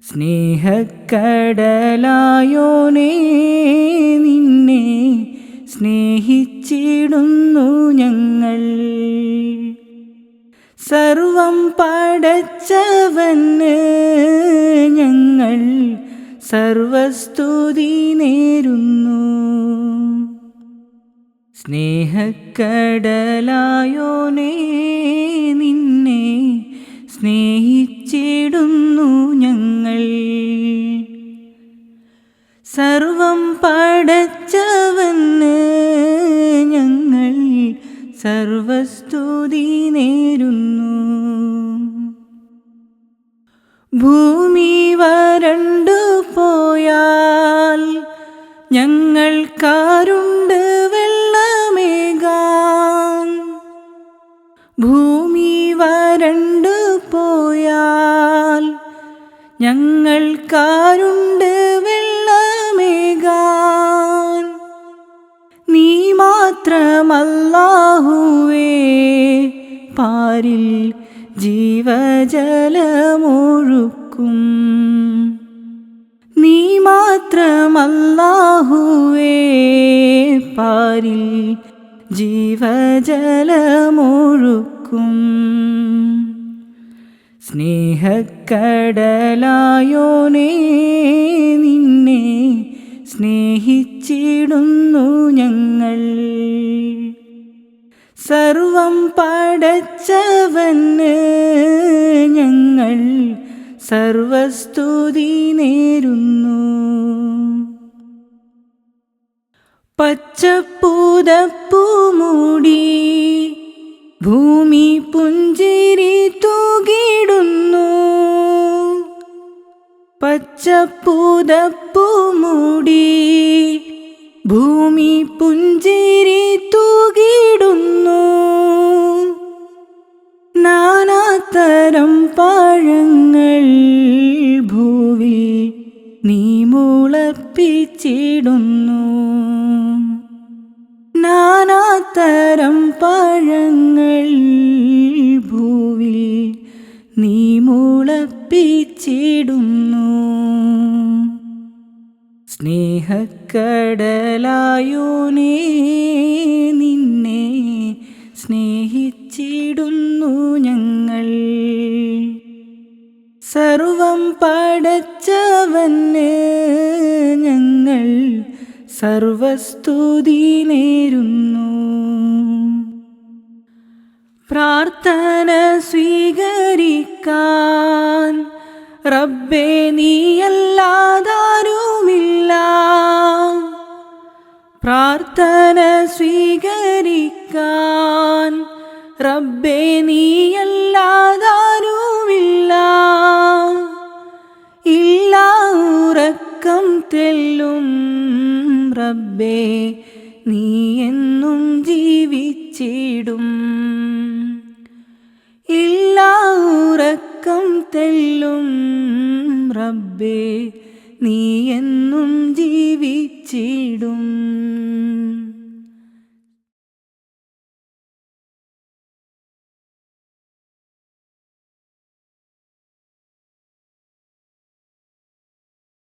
സ്നേഹക്കടലായോനേ നിന്നെ സ്നേഹിച്ചിടുന്നു ഞങ്ങൾ. സർവം പടച്ചവന് ഞങ്ങൾ സർവസ്തുതി നേരുന്നു. സ്നേഹക്കടലായോനേ നിന്നെ സർവം പടച്ചവന് ഞങ്ങൾ സർവസ്തുതി നേരുന്നു. ഭൂമി വരണ്ടു പോയാൽ ഞങ്ങൾക്കാരുണ്ട് വെള്ളമേകാൻ. ഭൂമി വരണ്ടു പോയാൽ ഞങ്ങൾക്കാരുണ്ട് പാരിൽ ജീവജലമൊഴുക്കും? നീ മാത്രമല്ലാഹുവേ പാരിൽ ജീവജലമൊഴുക്കും. സ്നേഹക്കടലായോനേ നിന്നെ സ്നേഹിച്ചിടുന്നു ഞങ്ങൾ. സർവം പടച്ചവന് ഞങ്ങൾ സർവസ്തുതി നേരുന്നു. പച്ചപ്പൂതപ്പൂ മൂടി ഭൂമി പുഞ്ചിരി തൂകിടുന്നു പച്ചപ്പൂതപ്പൂ മൂടി ഭൂമി പുഞ്ചിരി നാനാതരം പഴങ്ങൾ ഭൂവിൽ നീ മുളപ്പിച്ചിടുന്നു. സ്നേഹക്കടലായോനേ നിന്നെ സ്നേഹിച്ചിടുന്നു ഞങ്ങൾ. സർവം പടച്ചവന് ഞങ്ങൾ സർവസ്തുതി നേരുന്നു. പ്രാർത്ഥന സ്വീകരിക്കാൻ റബ്ബേ നീയല്ലാതാരുമില്ല. പ്രാർത്ഥന സ്വീകരിക്കാൻ റബ്ബേ നീയല്ലാതാരുമില്ല. ഇല്ല ഉറക്കം തെല്ലും റബ്ബേ ربي